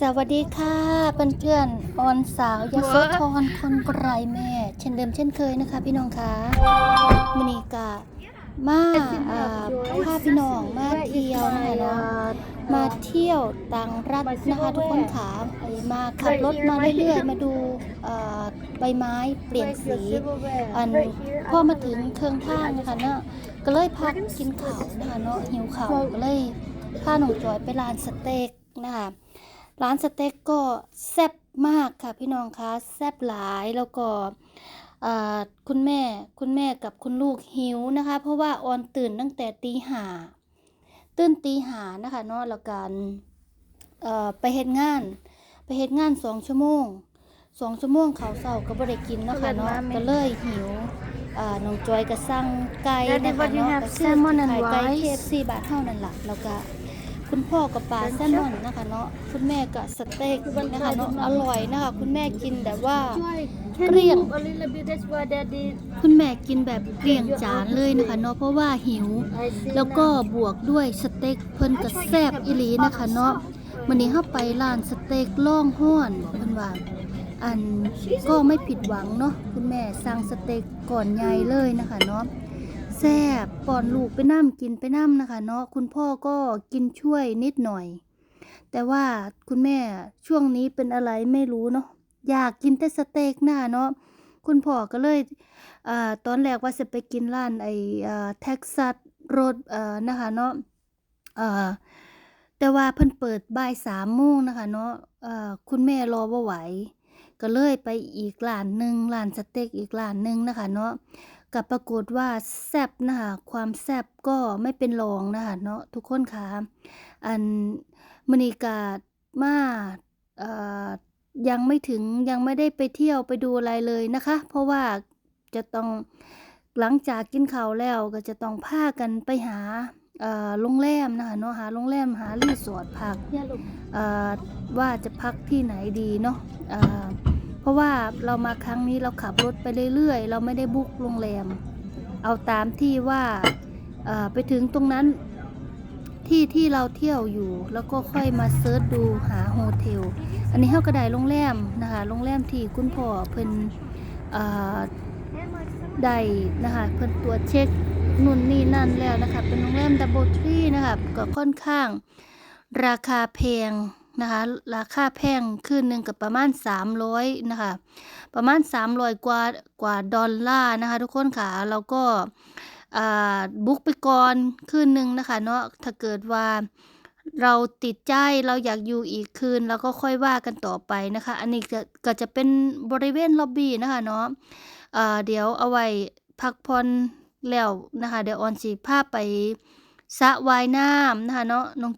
สวัสดีค่ะเพื่อนๆออนสาวยโสธรคนไกลแม่ เช่นเดิมเช่นเคยนะคะ พี่น้องคะมินิกามาอ่าพาพี่น้องมาเที่ยวนะคะเนาะมาเที่ยวต่างรัฐนะคะทุกคนขามาขับรถมาเรื่อยๆมาดูใบไม้เปลี่ยนสีอันพอมาถึงเครื่องทางนะคะเนาะก็เลยพักกินข้าวนะคะเนาะหิวข้าวก็เลยพาหนูจอยไปร้านสเต็กนะคะ ร้านสเต็กก็แซ่บมากค่ะพี่น้องคะแซ่บหลายแล้วก็อ่าคุณแม่คุณแม่กับคุณลูกหิวนะคะ เพราะว่าออนตื่นตั้งแต่ตีห้าตื่นตีห้านะคะเนาะแล้วกันเอ่อไปเฮ็ดงาน ไปเฮ็ดงานสองชั่วโมงสองชั่วโมงเขาวเสาก็บ่ได้กินเนาะค่ะเนาะก็เลยหิวอ่าน้องจอยก็สั่งไก่ Daddy, นะคะ but you เนาะ have ก็ซื้อ salmon and ไข่ไก่ rice? KFC บาทเท่านั้นล่ะแล้วก็ คุณพ่อกับปลาแซลมอนนะคะเนาะคุณแม่ก็สเต็กนะคะเนาะอร่อยนะคะ คุณแม่กินแบบว่า Can Kriang. you move a little bit? That's why Daddy. คุณแม่กินแบบเกลี้ยงจานเลยนะคะเนาะเพราะว่าหิว I see แล้วก็ now. บวกด้วยสเต็กเพิ่นก็แซ่บอีหลีนะคะเนาะวันนี้เฮาไปร้านสเต็กล่องห้อนเพิ่นว่าอันก็ไม่ผิดหวังเนาะคุณแม่สั่งสเต็กก่อนใหญ่เลยนะคะเนาะ แซ่บป้อนลูกไปน้ำกินไปน้ำนะคะ เนาะคุณพ่อก็กินช่วยนิดหน่อย แต่ว่าคุณแม่ช่วงนี้เป็นอะไรไม่รู้เนาะอยากกินแต่สเต็กหน้าเนาะคุณพ่อก็เลยอตอนแรกว่าจะไปกินร้านไอ้เท็กซัสรดเอ่อนะคะเนาะแต่ว่าเพิ่นเปิดบ่ายสามโมงนะคะเนาะคุณแม่รอบ่าไหว ก็เลยไปอีกร้านหนึ่งร้านสเต็กอีกร้านหนึ่งนะคะเนาะ กับปรากฏว่าแซบนะคะความแซบก็ไม่เป็นรองนะคะเนาะทุกคนคะอันมณีกามาอ่อยังไม่ถึงยังไม่ได้ไปเที่ยวไปดูอะไรเลยนะคะ เพราะว่าจะต้องหลังจากกินข้าวแล้วก็จะต้องพากันไปหาอ่อโรงแรมนะคะเนาะหาโรงแรมหารีสอร์ทพักอ่อว่าจะพักที่ไหนดีเนาะ เพราะว่าเรามาครั้งนี้เราขับรถไปเรื่อยๆ เราไม่ได้บุกโรงแรม เอาตามที่ว่าไปถึงตรงนั้นที่ที่เราเที่ยวอยู่ แล้วก็ค่อยมาเซิร์ชดูหาโฮเทล อันนี้เฮาก็ได้โรงแรมนะคะโรงแรมที่คุณพ่อเพิ่นเอ่อได้นะคะเพิ่นตรวจเช็คนู่นนี่นั่นแล้วนะคะเป็นโรงแรมดับเบิลทรีนะคะก็ค่อนข้างราคาแพง นะคะราคาแพงคืนหนึ่งกับประมาณ 300นะคะประมาณ 300 กว่ากว่าดอลลาร์นะคะทุกคนค่ะแล้วก็บุ๊กไปก่อนคืนหนึ่งนะคะเนาะถ้าเกิดว่าเราติดใจเราอยากอยู่อีกคืนเราก็ค่อยว่ากันต่อไปนะคะ อันนี้ก็ก็จะเป็นบริเวณล็อบบี้นะคะเนาะเเดี๋ยวเอาไว้พักผ่อนแล้วนะคะ เดี๋ยวออนสิพาไปสระว่ายน้ำนะคะเนาะน้อง